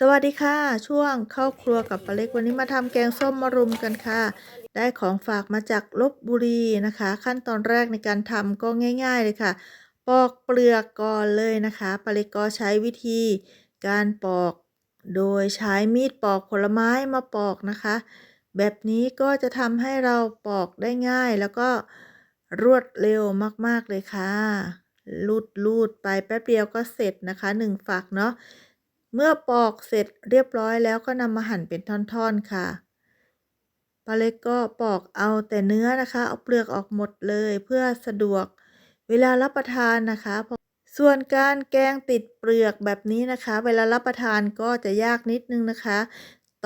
สวัสดีค่ะ ช่วงเข้าครัวกับปลาเล็กวันนี้มาทำแกงส้มมะรุมกันค่ะ ได้ของฝากมาจากลบบุรีนะคะ ขั้นตอนแรกในการทำก็ง่าย ๆ เลยค่ะ ปอกเปลือกก่อนเลยนะคะปลาเล็กก็ใช้วิธีการปอก โดยใช้มีดปอกผลไม้มาปอกนะคะ แบบนี้ก็จะทำให้เราปอกได้ง่าย แล้วก็รวดเร็วมากๆเลยค่ะลูดลูดไปแป๊บเดียวก็เสร็จนะคะหนึ่งฝักเนาะ เมื่อปอกเสร็จเรียบร้อยแล้วก็นำมาหั่นเป็นท่อนๆค่ะปลาเล็กก็ปอกเอาแต่เนื้อนะคะ เอาเปลือกออกหมดเลยเพื่อสะดวกเวลารับประทานนะคะ ส่วนการแกงติดเปลือกแบบนี้นะคะ เวลารับประทานก็จะยากนิดนึงนะคะ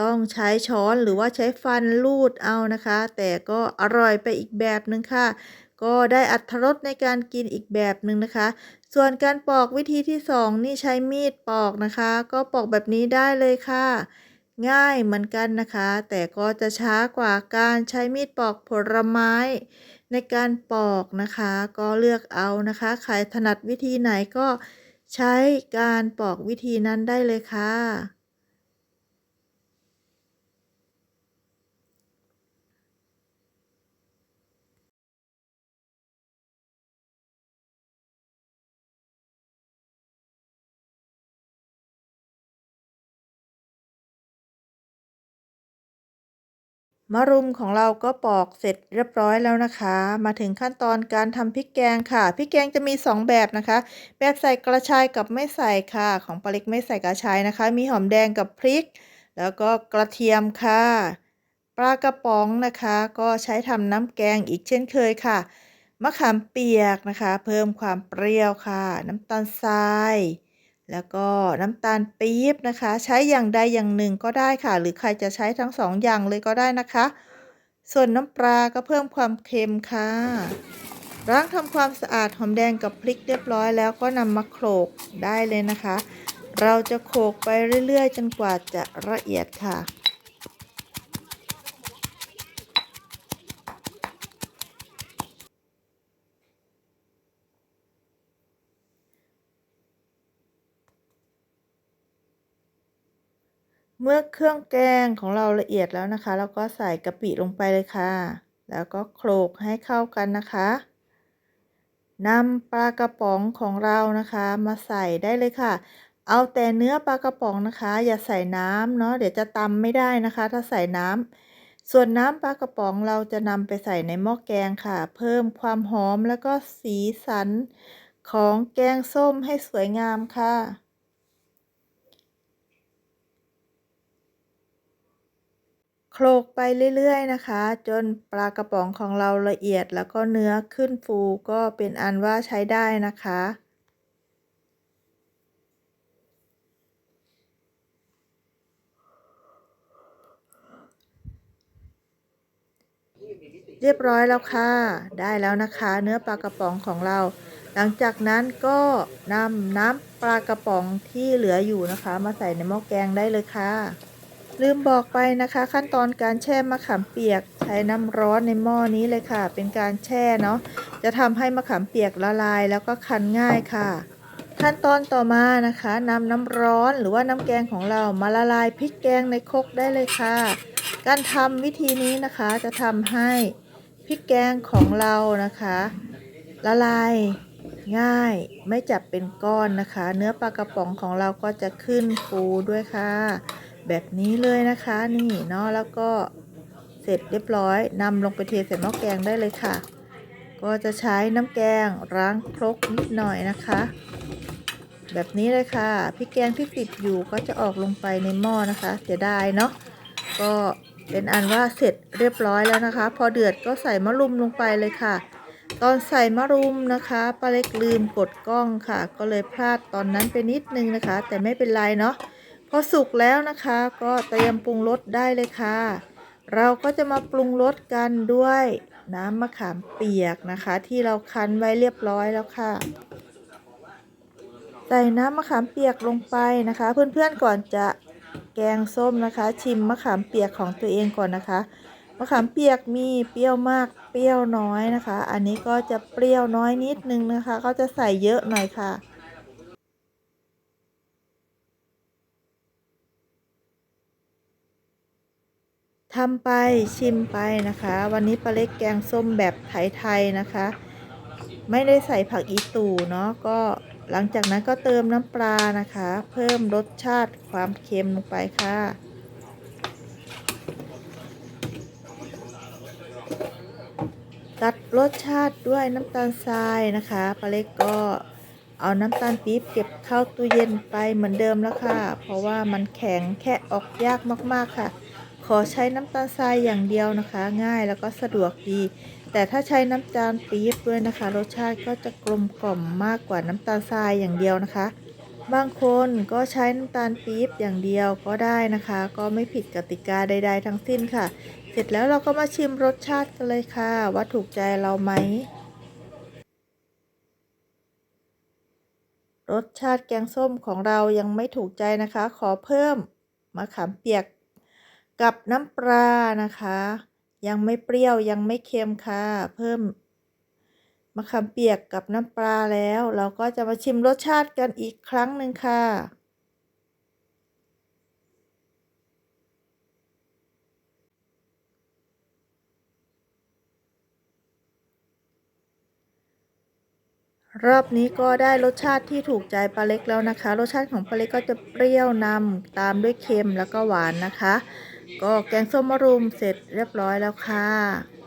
ต้องใช้ช้อนหรือว่าใช้ฟันลูดเอานะคะ แต่ก็อร่อยไปอีกแบบนึงค่ะ ก็ได้อัตรสในการกินอีกแบบหนึ่งนะคะ ส่วนการปอกวิธีที่สองนี่ใช้มีดปอกนะคะ ก็ปอกแบบนี้ได้เลยค่ะ ง่ายเหมือนกันนะคะ แต่ก็จะช้ากว่าการใช้มีดปอกผลไม้ ในการปอกนะคะ ก็เลือกเอานะคะใครถนัดวิธีไหนก็ใช้การปอกวิธีนั้นได้เลยค่ะ มะรุมของเราก็ปอกเสร็จเรียบร้อยแล้วนะคะ มาถึงขั้นตอนการทำพริกแกงค่ะ พริกแกงจะมี 2 แบบนะคะ แบบใส่กระชายกับไม่ใส่ค่ะ ของปลาเล็กไม่ใส่กระชายนะคะ มีหอมแดงกับพริก แล้วก็กระเทียมค่ะ ปลากระป๋องนะคะ ก็ใช้ทำน้ำแกงอีกเช่นเคยค่ะ มะขามเปียกนะคะ เพิ่มความเปรี้ยวค่ะ น้ำตาลทราย แล้วก็น้ำตาลปี๊บนะคะ ใช้อย่างใดอย่างหนึ่งก็ได้ค่ะ หรือใครจะใช้ทั้งสองอย่างเลยก็ได้นะคะ ส่วนน้ำปลาก็เพิ่มความเค็มค่ะล้างทำความสะอาดหอมแดงกับพริกเรียบร้อยแล้วก็นำมาโขลกได้เลยนะคะ เราจะโขลกไปเรื่อยๆ จนกว่าจะละเอียดค่ะ เมื่อเครื่องแกงของเราละเอียดแล้วนะคะแล้วก็ใส่กะปิลงไปเลยค่ะ แล้วก็โขลกให้เข้ากันนะคะนำปลากระป๋องของเรานะคะ มาใส่ได้เลยค่ะ เอาแต่เนื้อปลากระป๋องนะคะ อย่าใส่น้ำเนาะเดี๋ยวจะตำไม่ได้นะคะ ถ้าใส่น้ำส่วนน้ำปลากระป๋องเราจะนำไปใส่ในหม้อแกงค่ะ เพิ่มความหอมแล้วก็สีสันของแกงส้มให้สวยงามค่ะ โขลกไปเรื่อยๆนะคะ จนปลากระป๋องของเราละเอียดแล้วก็เนื้อขึ้นฟูก็เป็นอันว่าใช้ได้นะคะ เรียบร้อยแล้วค่ะ ได้แล้วนะคะ เนื้อปลากระป๋องของเรา หลังจากนั้นก็นำน้ำปลากระป๋องที่เหลืออยู่นะคะ มาใส่ในหม้อแกงได้เลยค่ะ ลืมบอกไปนะคะ ขั้นตอนการแช่มะขามเปียก ใช้น้ำร้อนในหม้อนี้เลยค่ะ เป็นการแช่เนาะจะทำให้มะขามเปียกละลาย แล้วก็คั้นง่ายค่ะ ขั้นตอนต่อมานะคะนำน้ำร้อนหรือว่าน้ำแกงของเรามาละลายพริกแกงในครกได้เลยค่ะ การทำวิธีนี้นะคะจะทำให้พริกแกงของเรานะคะ ละลายง่ายไม่จับเป็นก้อนนะคะ เนื้อปลากระป๋องของเราก็จะขึ้นฟูด้วยค่ะ แบบนี้เลยนะคะนี่เนาะแล้วก็เสร็จเรียบร้อยนำลงไปเทใส่หม้อแกงได้เลยค่ะ ก็จะใช้น้ำแกงล้างครกนิดหน่อยนะคะ แบบนี้เลยค่ะพริกแกงที่ติดอยู่ก็จะออกลงไปในหม้อนะคะ เสียดายเนาะก็เป็นอันว่าเสร็จเรียบร้อยแล้วนะคะ พอเดือดก็ใส่มะรุมลงไปเลยค่ะ ตอนใส่มะรุมนะคะป้าเล็กลืมกดกล้องค่ะ ก็เลยพลาดตอนนั้นไปนิดนึงนะคะ แต่ไม่เป็นไรเนาะ พอสุกแล้วนะคะก็เตรียมปรุงรสได้เลยค่ะ เราก็จะมาปรุงรสกันด้วยน้ำมะขามเปียกนะคะ ที่เราคั้นไว้เรียบร้อยแล้วค่ะ ใส่น้ำมะขามเปียกลงไปนะคะ เพื่อนๆก่อนจะแกงส้มนะคะ ชิมมะขามเปียกของตัวเองก่อนนะคะมะขามเปียกมีเปรี้ยวมากเปรี้ยวน้อยนะคะ อันนี้ก็จะเปรี้ยวน้อยนิดนึงนะคะเขาจะใส่เยอะหน่อยค่ะ ทำไปชิมไปนะคะ วันนี้ปลาเล็กแกงส้มแบบไทยๆนะคะ ไม่ได้ใส่ผักอีตู่เนาะก็หลังจากนั้นก็เติมน้ำปลานะคะ เพิ่มรสชาติความเค็มลงไปค่ะตัดรสชาติด้วยน้ำตาลทรายนะคะปลาเล็กก็เอาน้ำตาลปี๊บเก็บเข้าตู้เย็นไปเหมือนเดิมแล้วค่ะ เพราะว่ามันแข็งแค่ออกยากมากๆค่ะ ขอใช้น้ำตาลทรายอย่างเดียวนะคะ ง่ายแล้วก็สะดวกดี แต่ถ้าใช้น้ำตาลปี๊บด้วยนะคะ รสชาติก็จะกลมกล่อมมากกว่าน้ำตาลทรายอย่างเดียวนะคะ บางคนก็ใช้น้ำตาลปี๊บอย่างเดียวก็ได้นะคะ ก็ไม่ผิดกติกาใด ๆ ทั้งสิ้นค่ะ เสร็จแล้วเราก็มาชิมรสชาติกันเลยค่ะ ว่าถูกใจเราไหมรสชาติแกงส้มของเรายังไม่ถูกใจนะคะ ขอเพิ่มมะขามเปียก กับน้ำปลานะคะ ยังไม่เปรี้ยวยังไม่เค็มค่ะ เพิ่มมะขามเปียกกับน้ำปลาแล้ว เราก็จะมาชิมรสชาติกันอีกครั้งหนึ่งค่ะรอบนี้ก็ได้รสชาติที่ถูกใจปลาเล็กแล้วนะคะ รสชาติของปลาเล็กก็จะเปรี้ยวนำตามด้วยเค็มแล้วก็หวานนะคะ ก็แกงส้มมะรุมเสร็จเรียบร้อยแล้วค่ะ